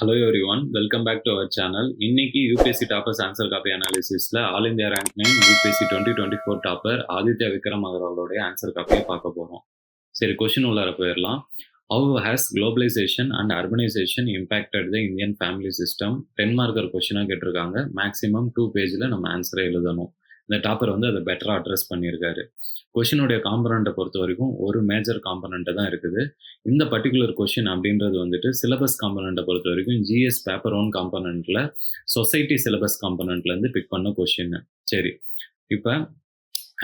Hello every one welcome back to our channel இன்னைக்கு UPSC toppers answer copy அனாலிசிஸில் all India rank nine UPSC twenty twenty four topper Aditya Vikram அகர்வாலோடைய answer காப்பியை பார்க்க போகிறோம் சரி question உள்ளார போயிடலாம். How has globalisation and urbanisation impacted the Indian family system ten marker கொஷினாக கேட்டிருக்காங்க. Maximum two பேஜில் நம்ம ஆன்சரை எழுதணும். இந்த டாப்பர் வந்து அதை பெட்டராக அட்ரஸ் பண்ணியிருக்காரு. கொஷினுடைய காம்பனண்ட்டை பொறுத்த வரைக்கும் ஒரு மேஜர் காம்பனண்ட்டை தான் இருக்குது. இந்த பர்டிகுலர் கொஷின் அப்படின்றது வந்துட்டு சிலபஸ் காம்பனண்ட்டை பொறுத்த வரைக்கும் ஜிஎஸ் பேப்பர் ஒன் காம்பனண்ட்டில் சொசைட்டி சிலபஸ் காம்பனண்ட்லேருந்து பிக் பண்ண கொஷின் சரி. இப்போ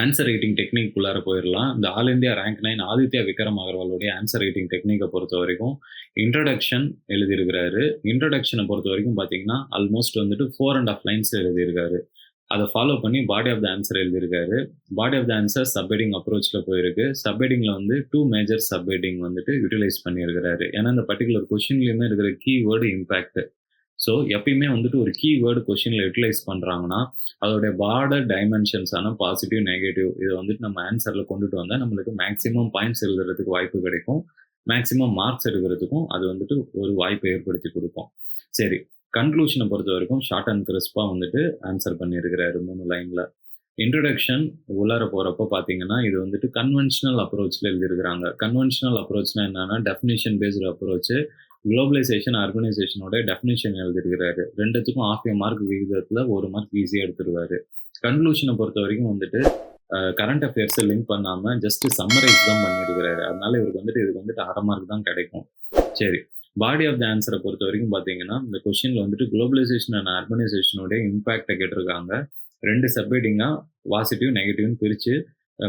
ஆன்சர் ரைட்டிங் டெக்னிக் உள்ளார போயிடலாம் இந்த all India rank nine Aditya Vikram அகர்வாலுடைய answer writing டெக்னிக்கை பொறுத்த வரைக்கும் இன்ட்ரடக்ஷன் எழுதியிருக்கிறாரு. இன்ட்ரடக்ஷனை பொறுத்த வரைக்கும் பார்த்தீங்கன்னா ஆல்மோஸ்ட் வந்துட்டு ஃபோர் அண்ட் ஆஃப் லைன்ஸ் எழுதியிருக்காரு. அதை ஃபாலோ பண்ணி பாடி ஆஃப் த ஆன்சர் எழுதியிருக்காரு. பாடி ஆஃப் த ஆன்சர் சப்ஹெடிங் அப்ரோச்சில் போயிருக்கு. சப்ஹெடிங்கில் வந்து டூ மேஜர் சப்ஹெடிங் வந்துட்டு யூட்டிலைஸ் பண்ணியிருக்கிறாரு. ஏன்னா இந்த பர்டிகுலர் கொஷின்லேயுமே இருக்கிற கீவேர்டு இம்பேக்ட் ஸோ எப்பயுமே வந்துட்டு ஒரு கீவேர்டு கொஷினில் யூட்டிலைஸ் பண்ணுறாங்கன்னா அதோடைய பார்டர் டைமென்ஷன்ஸான பாசிட்டிவ் நெகட்டிவ் இதை வந்துட்டு நம்ம ஆன்சரில் கொண்டுட்டு வந்தால் நம்மளுக்கு மேக்ஸிமம் பாயிண்ட்ஸ் எழுதுறதுக்கு வாய்ப்பு கிடைக்கும். மேக்ஸிமம் மார்க்ஸ் எடுக்கிறதுக்கும் அது வந்துட்டு ஒரு வாய்ப்பை ஏற்படுத்தி கொடுக்கும். சரி கன்க்ளூஷனை பொறுத்த வரைக்கும் ஷார்ட் அண்ட் கிறிஸ்பாக வந்துட்டு ஆன்சர் பண்ணியிருக்கிறாரு மூணு லைனில். இன்ட்ரடக்ஷன் உள்ளார போகிறப்போ பார்த்தீங்கன்னா இது வந்துட்டு கன்வென்ஷனல் அப்ரோச்சில் எழுதியிருக்கிறாங்க. கன்வென்ஷனல் அப்ரோச்னா என்னன்னா டெஃபினேஷன் பேஸ்டு அப்ரோச் குளோபலைசேஷன் ஆர்கனைசேஷனோட டெஃபினேஷன் எழுதியிருக்கிறாரு. ரெண்டுத்துக்கும் ஆஃப் ஏ மார்க் விகிதத்தில் ஒரு மார்க் ஈஸியாக எடுத்துருவாரு. கன்க்ளூஷனை பொறுத்த வரைக்கும் வந்துட்டு கரண்ட் அஃபேர்ஸை லிங்க் பண்ணாமல் ஜஸ்ட் சம்மரைஸ் தான் பண்ணியிருக்கிறாரு. அதனால இவருக்கு வந்துட்டு இதுக்கு வந்துட்டு அரை மார்க் தான் கிடைக்கும். சரி. பாடி ஆஃப் த ஆன்சரை பொறுத்த வரைக்கும் பார்த்தீங்கன்னா இந்த கொஷினில் வந்துட்டு குளோபலைசேஷன் அண்ட் அர்பனைசேஷனுடைய இம்பாக்டை கேட்டிருக்காங்க. ரெண்டு சப்ஹெட்டிங்காக பாசிட்டிவ் நெகட்டிவ்னு பிரித்து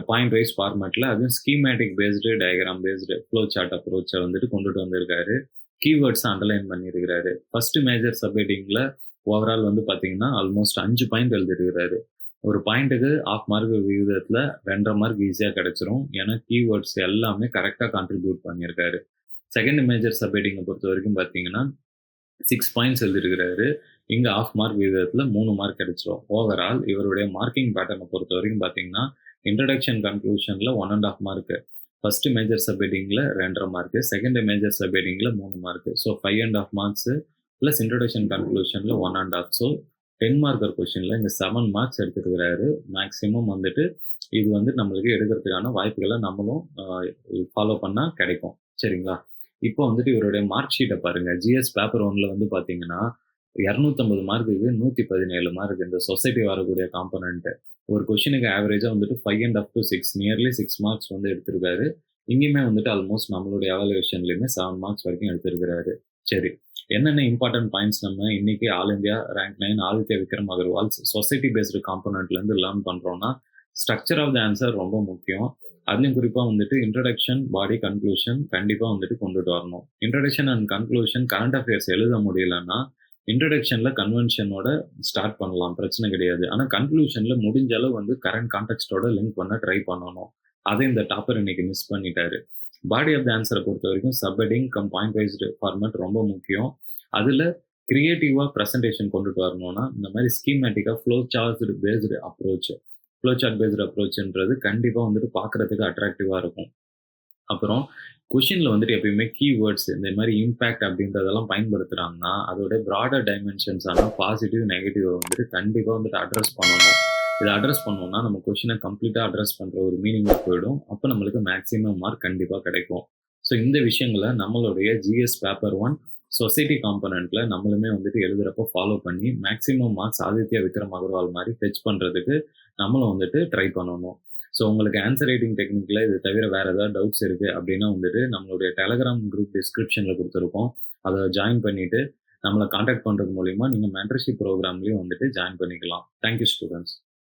பாயிண்ட் வைஸ் ஃபார்மேட்டில் அதுவும் schematic based diagram based flow chart அப்ரோச்சை வந்துட்டு கொண்டுட்டு வந்திருக்காரு. கீவேர்ட்ஸ் அண்டர்லைன் பண்ணியிருக்கிறாரு. ஃபர்ஸ்ட் மேஜர் சப்ஹெட்டிங்கில் ஓவரால் வந்து பார்த்தீங்கன்னா ஆல்மோஸ்ட் அஞ்சு பாயிண்ட் எழுதிருக்கிறாரு ஒரு பாயிண்ட்டுக்கு ஆஃப் மார்க் விகிதத்தில் ரெண்டரை மார்க் ஈஸியாக கிடச்சிரும். ஏன்னா கீவேர்ட்ஸ் எல்லாமே கரெக்டாக கான்ட்ரிபியூட் பண்ணியிருக்காரு. செகண்ட் மேஜர் சப்ஹெட்டிங்கை பொறுத்த வரைக்கும் பார்த்தீங்கன்னா சிக்ஸ் பாயிண்ட்ஸ் எழுதியிருக்கிறாரு. இங்கே ஆஃப் மார்க் விகிதத்தில் மூணு மார்க் கிடைச்சிரும். ஓவரால் இவருடைய மார்க்கிங் பேட்டர்னை பொறுத்த வரைக்கும் பார்த்தீங்கன்னா introduction கன்க்ளூஷனில் one and half mark first major சப்ஹெட்டிங்கில் ரெண்டரை மார்க்கு செகண்ட் மேஜர் சப்ஹெட்டிங்கில் மூணு mark so five and half marks plus introduction கன்க்ளூஷனில் one and half so ten marker கொஷினில் இங்கே செவன் மார்க்ஸ் எடுத்துருக்கிறாரு. மேக்ஸிமம் வந்துட்டு இது வந்து நம்மளுக்கு எடுக்கிறதுக்கான வாய்ப்புகளை நம்மளும் ஃபாலோ பண்ணால் கிடைக்கும். சரிங்களா? இப்போ வந்துட்டு இவருடைய மார்க் ஷீட்டை பாருங்க. ஜிஎஸ் பேப்பர் ஒன்ல வந்து பார்த்தீங்கன்னா இரநூத்தம்பது மார்க்குக்கு நூற்றி பதினேழு மார்க் இந்த சொசைட்டி வரக்கூடிய காம்பனன்ட் ஒரு கொஷினுக்கு ஆவரேஜாக வந்துட்டு five and up to six nearly six marks வந்து எடுத்திருக்காரு. இங்கேயுமே வந்துட்டு ஆல்மோஸ்ட் நம்மளுடைய எவாலுவேஷன்லையுமே செவன் மார்க்ஸ் வரைக்கும் எடுத்திருக்கிறாரு. சரி என்னென்ன இம்பார்ட்டன்ட் பாயிண்ட்ஸ் நம்ம இன்னைக்கு all India rank nine Aditya Vikram Agarwal society based காம்பனண்ட்லேருந்து learn பண்றோம்னா ஸ்ட்ரக்சர் ஆஃப் த ஆன்சர் ரொம்ப முக்கியம். அதுலேயும் குறிப்பாக வந்துட்டு இன்ட்ரடக்ஷன் பாடி கன்க்ளூஷன் கண்டிப்பாக வந்துட்டு கொண்டுட்டு வரணும். Introduction and conclusion current affairs எழுத முடியலன்னா இன்ட்ரடக்ஷனில் கன்வென்ஷனோட ஸ்டார்ட் பண்ணலாம். பிரச்சனை கிடையாது. ஆனால் கன்க்ளூஷனில் முடிஞ்ச அளவு வந்து கரண்ட் கான்டெக்ட்டோட லிங்க் பண்ண ட்ரை பண்ணணும். அதை இந்த டாப்பர் இன்னைக்கு மிஸ் பண்ணிட்டாரு. பாடி ஆஃப் த ஆன்சரை பொறுத்த வரைக்கும் சப்ஹெட்டிங் கம் பாயிண்ட் வைஸ்டு ஃபார்மேட் ரொம்ப முக்கியம். அதில் கிரியேட்டிவாக ப்ரெசன்டேஷன் கொண்டுட்டு வரணும்னா இந்த மாதிரி ஸ்கீமேட்டிக்காக flow chart based approach flow chart based அப்ரோச்ன்றது கண்டிப்பாக வந்துட்டு பார்க்குறதுக்கு அட்ராக்டிவாக இருக்கும். அப்புறம் கொஷினில் வந்துட்டு எப்பயுமே கீவேர்ட்ஸ் இந்த மாதிரி இம்பேக்ட் அப்படின்றதெல்லாம் பயன்படுத்துகிறாங்கன்னா அதோட ப்ராடர் டைமென்ஷன்ஸான பாசிட்டிவ் நெகட்டிவ் வந்துட்டு கண்டிப்பாக வந்துட்டு அட்ரஸ் பண்ணணும். இதை அட்ரஸ் பண்ணோம்னா நம்ம கொஷினை கம்ப்ளீட்டாக அட்ரஸ் பண்ணுற ஒரு மீனிங்காக போயிடும். அப்போ நம்மளுக்கு மேக்ஸிமம் மார்க் கண்டிப்பாக கிடைக்கும். ஸோ இந்த விஷயங்களை நம்மளுடைய ஜிஎஸ் பேப்பர் ஒன் சொசைட்டி காம்பனண்ட்ல நம்மளுமே வந்துட்டு எழுதுறப்போ ஃபாலோ பண்ணி மேக்ஸிமம் மார்க்ஸ் ஆதித்யா விக்ரம் அகர்வால் மாதிரி ஃபெச் பண்ணுறதுக்கு நம்மளும் வந்துட்டு ட்ரை பண்ணணும். ஸோ உங்களுக்கு ஆன்சர் ரைட்டிங் டெக்னிக்கில் இது தவிர வேறு ஏதாவது டவுட்ஸ் இருக்குது அப்படின்னா வந்துட்டு நம்மளுடைய டெலகிராம் குரூப் டிஸ்கிரிப்ஷனில் கொடுத்துருக்கோம். அதை ஜாயின் பண்ணிவிட்டு நம்மளை காண்டாக்ட் பண்ணுறது மூலிமா நீங்கள் மென்டர்ஷிப் ப்ரோக்ராம்லேயும் வந்துட்டு ஜாயின் பண்ணிக்கலாம். Thank you students